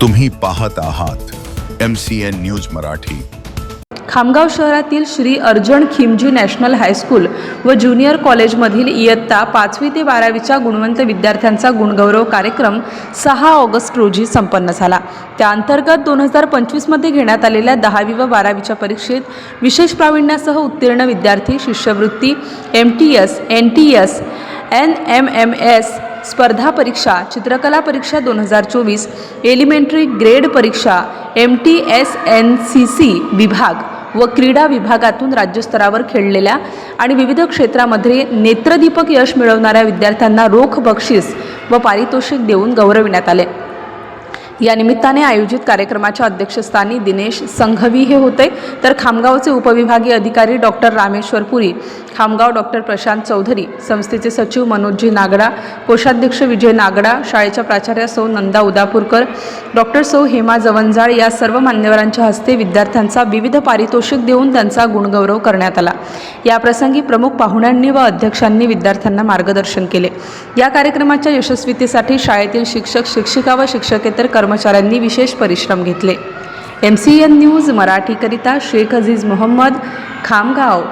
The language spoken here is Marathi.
तुम्ही पाहत आहात M C N news Marathi. Khamgaon शहरातील Shri Arjan Khimji national high school व ज्युनियर कॉलेजमधील इयत्ता पाचवी ते बारावीच्या गुणवंत विद्यार्थ्यांचा गुणगौरव कार्यक्रम सहा ऑगस्ट रोजी संपन्न झाला. त्या अंतर्गत दोन हजार पंचवीसमध्ये घेण्यात आलेल्या दहावी व बारावीच्या परीक्षेत विशेष प्रावीण्यासह उत्तीर्ण विद्यार्थी शिष्यवृत्ती M T S N T S N M M S स्पर्धा परीक्षा चित्रकला परीक्षा दोन हजार चोवीस एलिमेंटरी ग्रेड परीक्षा M T S N C C विभाग व क्रीडा विभागातून राज्यस्तरावर खेळलेल्या आणि विविध क्षेत्रामध्ये नेत्रदीपक यश मिळवणाऱ्या विद्यार्थ्यांना रोख बक्षीस व पारितोषिक देऊन गौरविण्यात आले. या निमित्ताने आयोजित कार्यक्रमाच्या अध्यक्षस्थानी दिनेश संघवी हे होते. तर खामगावचे उपविभागीय अधिकारी डॉक्टर रामेश्वर पुरी खामगाव डॉक्टर प्रशांत चौधरी संस्थेचे सचिव मनोजजी नागडा कोषाध्यक्ष विजय नागडा शाळेच्या प्राचार्या सौ नंदा उदापूरकर डॉक्टर सौ हेमा जवंजाळ या सर्व मान्यवरांच्या हस्ते विद्यार्थ्यांचा विविध पारितोषिक देऊन त्यांचा गुणगौरव करण्यात आला. याप्रसंगी प्रमुख पाहुण्यांनी व अध्यक्षांनी विद्यार्थ्यांना मार्गदर्शन केले. या कार्यक्रमाच्या यशस्वीतेसाठी शाळेतील शिक्षक शिक्षिका व शिक्षकेतर कर्मचाऱ्यांनी विशेष परिश्रम घेतले. एम सी एन न्यूज मराठीकरिता शेख अझीज मोहम्मद खामगाव.